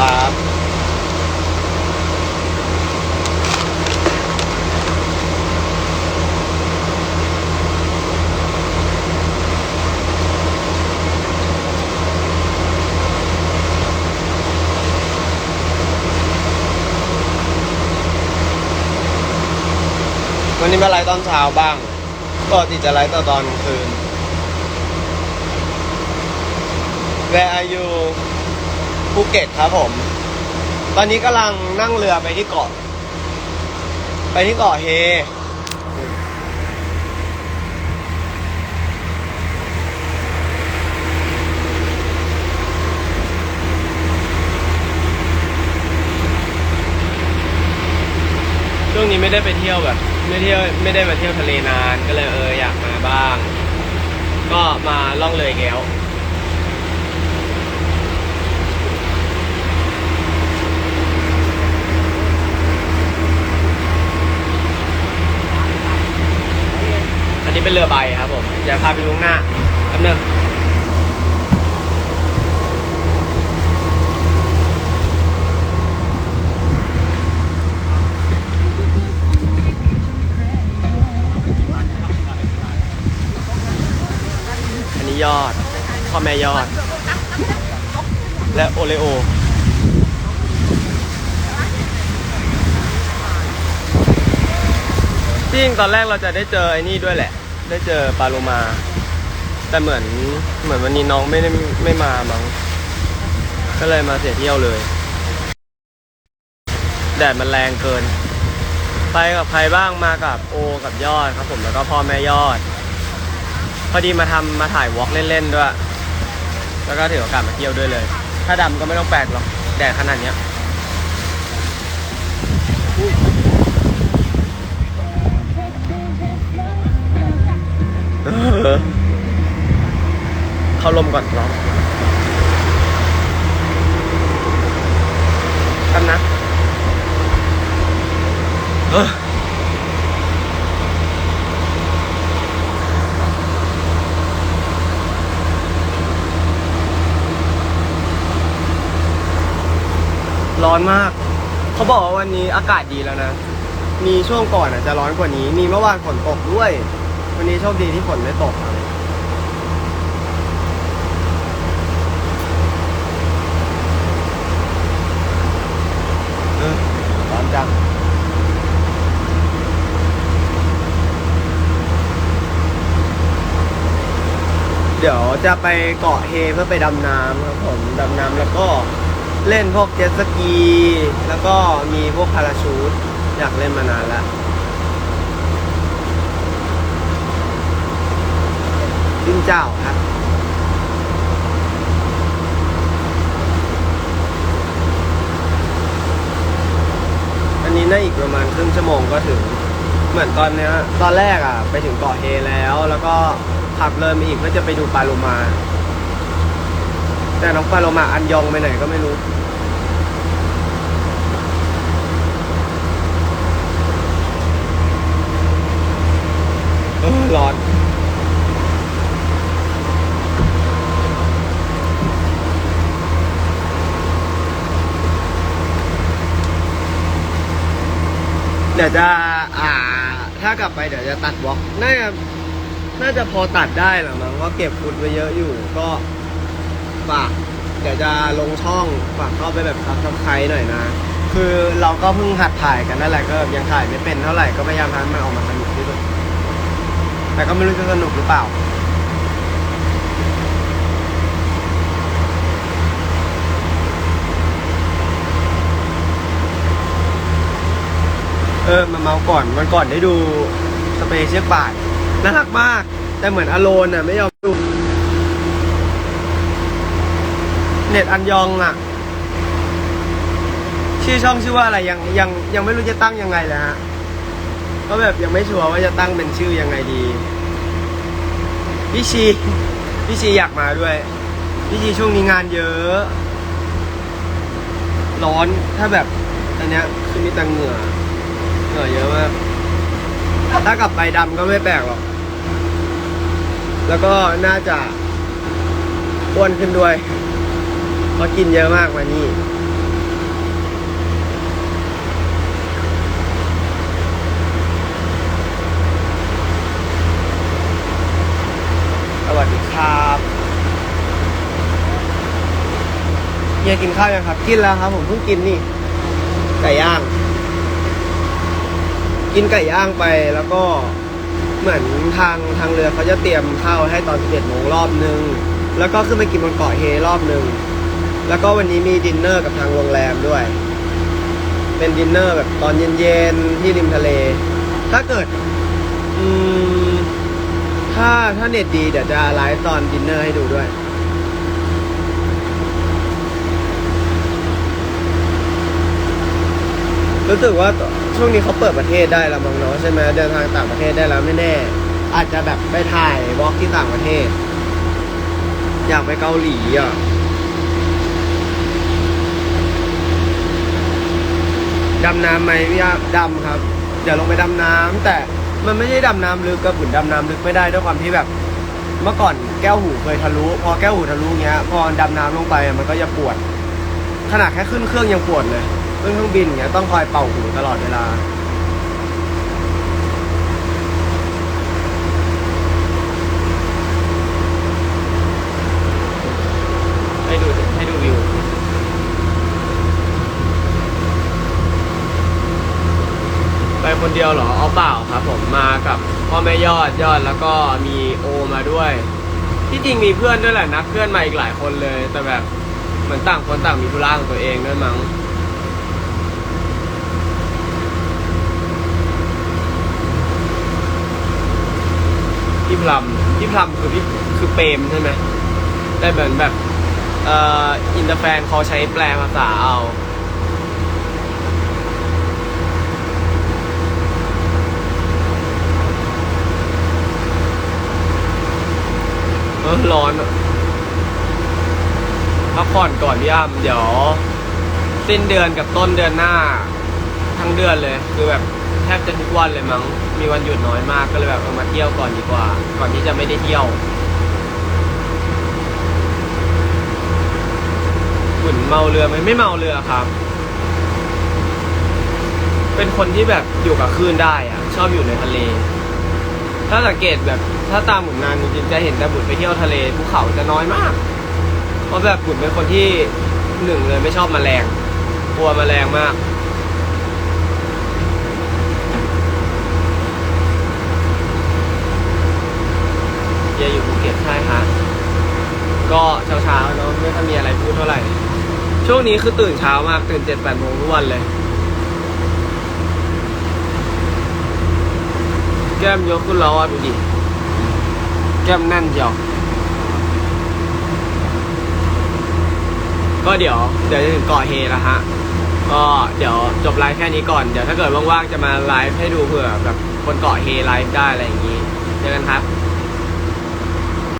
ครับวันนี้มาไลฟ์ตอนเช้าบ้างปกติจะไลฟ์ตอนตอนคืน Where are you ภูเก็ตครับผม ตอนนี้กำลังนั่งเรือไปที่เกาะ ไปที่เกาะเฮ ช่วงนี้ไม่ได้ไปเที่ยวแบบ ไม่เที่ยวไม่ได้มาเที่ยวทะเลนานก็เลยเอออยากมาบ้าง ก็มาล่องเลยแก้ว อันนี้เป็นเรือใบครับผมเดี๋ยว พาไปดูข้งหน้าแป๊บนึงอันนี้ยอดพ่อแม่ยอด และโอเลโอจริงตอนแรกเราจะได้เจอไอ้นี่ด้วยแหละ ได้เจอปลาโลมา แต่เหมือนเหมือนวันนี้น้องไม่ได้ไม่มามั้งก็เลยมาเสียเที่ยวเลย แดดมันแรงเกิน ไปกับใครบ้างมากับโอกับยอดครับ ผมแล้วก็พ่อแม่ยอด พอดีมาทำมาถ่ายวอล์กเล่นๆด้วย แล้วก็ถือโอกาสมาเที่ยวด้วยเลย ถ้าดำก็ไม่ต้องแปลกหรอกแดดขนาดเนี้ย อเข้าลมก่อนร้องกันนะเออร้อนมาก เขาบอกว่าวันนี้อากาศดีแล้วนะ มีช่วงก่อนอาจจะร้อนกว่านี้ มีเมื่อวานฝนตกด้วย วันนี้โชคดีที่ฝนไม่ตกครับเออร้อนจังเดี๋ยวจะไปเกาะเฮเพื่อไปดำน้ำครับผมดำน้ำแล้วก็เล่นพวกเจ็ตสกี แล้วก็มีพวกพาราชูทอยากเล่นมานานแล้ว จิ้น เจ้าครับ อันนี้น่าอีกประมาณครึ่งชั่วโมงก็ถึง เหมือนตอนเนี้ยตอนแรกอะ ไปถึงเกาะเฮแล้ว แล้วก็ขับเลยมาอีกเพื่อจะไปดูปลาโลมา แต่น้องปลาโลมาอันยองไปไหนก็ไม่รู้เออร้อน เดี๋ยวจะอ่า ถ้ากลับไปเดี๋ยวจะตัดวอล์กน่าจะน่าจะพอตัดได้แหละมั้งว่าเก็บฟุตไว้เยอะอยู่ ก็ฝากเดี๋ยวจะลงช่องฝากเข้าไปแบบซับสไครต์หน่อยนะ คือเราก็เพิ่งหัดถ่ายกันนั่นแหละก็ยังถ่ายไม่เป็นเท่าไหร่ก็พยายามทำให้มันออกมาสนุกที่สุดแต่ก็ไม่รู้จะสนุกหรือเปล่า ออมาเมาก่อนวันก่อนได้ดูสเปเชียลบาทน่ารักมาก แต่เหมือนอโลนอะ ไม่ยอมดูเน็ตอันยองอะ ชื่อช่องชื่อว่าอะไรยังยังยังไม่รู้จะตั้งยังไงเลยฮะก็แบบยังไม่ชัวร์ว่าจะตั้งเป็นชื่อยังไงดีพี่ชีพี่ชีอยากมาด้วยพี่ชีช่วงนี้งานเยอะ ร้อนถ้าแบบอันเนี้ยคือมีแต่เหงื่อ เหงื่อเยอะมาก ถ้ากลับไปดำก็ไม่แปลกหรอก แล้วก็น่าจะอ้วนขึ้นด้วย เพราะกินเยอะมากมานี่สวัสดีครับเฮียกินข้าวยังครับ กินแล้วครับ ผมเพิ่งกินนี่ไก่ย่าง กินไก่ย่างไปแล้วก็เหมือนทางทางเรือเขาจะเตรียมข้าวให้ตอน11โมงรอบนึง แล้วก็ขึ้นไปกินบนเกาะเฮรอบนึง แล้วก็วันนี้มีดินเนอร์กับทางโรงแรมด้วย เป็นดินเนอร์แบบตอนเย็นๆที่ริมทะเล ถ้าเกิดอืมถ้าถ้าเน็ตดีเดี๋ยวจะไลฟ์ตอนดินเนอร์ให้ดูด้วยรู้สึกว่า ช่วงนี้เขาเปิดประเทศได้แล้วมั้งเนาะใช่ไหมเดินทางต่างประเทศได้แล้วไม่แน่ อาจจะแบบไปถ่ายวอล์กที่ต่างประเทศ อยากไปเกาหลีอะดำน้ำไหมพี่อาดำครับ เดี๋ยวลงไปดำน้ำแต่มันไม่ใช่ดำน้ำลึกกระบุนดำน้ำลึกไม่ได้ด้วยความที่แบบ เมื่อก่อนแก้วหูเคยทะลุ พอแก้วหูทะลุเงี้ย พอดำน้ำลงไปมันก็จะปวด ขนาดแค่ขึ้นเครื่องยังปวดเลย ขึ้นเครื่องบินเงี้ยต้องคอยเป่าหูตลอดเวลา ให้ดูให้ดูวิว ไปคนเดียวเหรอเอ๋อเปล่าครับผมมากับพ่อแม่ยอดยอดแล้วก็มีโอมาด้วย ที่จริงมีเพื่อนด้วยแหละนัดเพื่อนมาอีกหลายคนเลย แต่แบบเหมือนต่างคนต่างมีธุระของตัวเองด้วยมั้ง พี่พลัมพี่พลัมคือพี่คือเปรมใช่ไหมได้เหมือนแบบเอ่ออินเตอร์แฟนเขาใช้แปลภาษาเอาเออร้อนพักผ่อนก่อนพี่อ้ำเดี๋ยวสิ้นเดือนกับต้นเดือนหน้า ทั้งเดือนเลย คือแบบแทบจะทุกวันเลยมั้ง มีวันหยุดน้อยมากก็เลยแบบเอามาเที่ยวก่อนดีกว่า ก่อนที่จะไม่ได้เที่ยวหมือนเมาเรือไหมไม่เมาเรือครับ เป็นคนที่แบบอยู่กับคลื่นได้อะชอบอยู่ในทะเล ถ้าสังเกตแบบถ้าตามหมุนงานจริงๆจะเห็นแต่บุญไปเที่ยวทะเลภูเขาจะน้อยมาก เพราะแบบบุญเป็นคนที่หนึ่งเลยไม่ชอบแมลงกลัวแมลงมาก เยอยู่ภูเก็ตใช่ฮะก็เช้าๆเนาะไม่ค่อยมีอะไรพูดเท่าไหร่ ช่วงนี้คือตื่นเช้ามากตื่นเจ็ดแปดโมงทุกวันเลย แก้มยกขึ้นแล้วอะดูดิแก้มแน่นเดียวก็เดี๋ยวเดี๋ยวจะถึงเกาะเฮแล้วฮะก็เดี๋ยวจบไลฟ์แค่นี้ก่อน เดี๋ยวถ้าเกิดว่างๆจะมาไลฟ์ให้ดูเผื่อแบบคนเกาะเฮไลฟ์ได้อะไรอย่างนี้ เจอกันครับ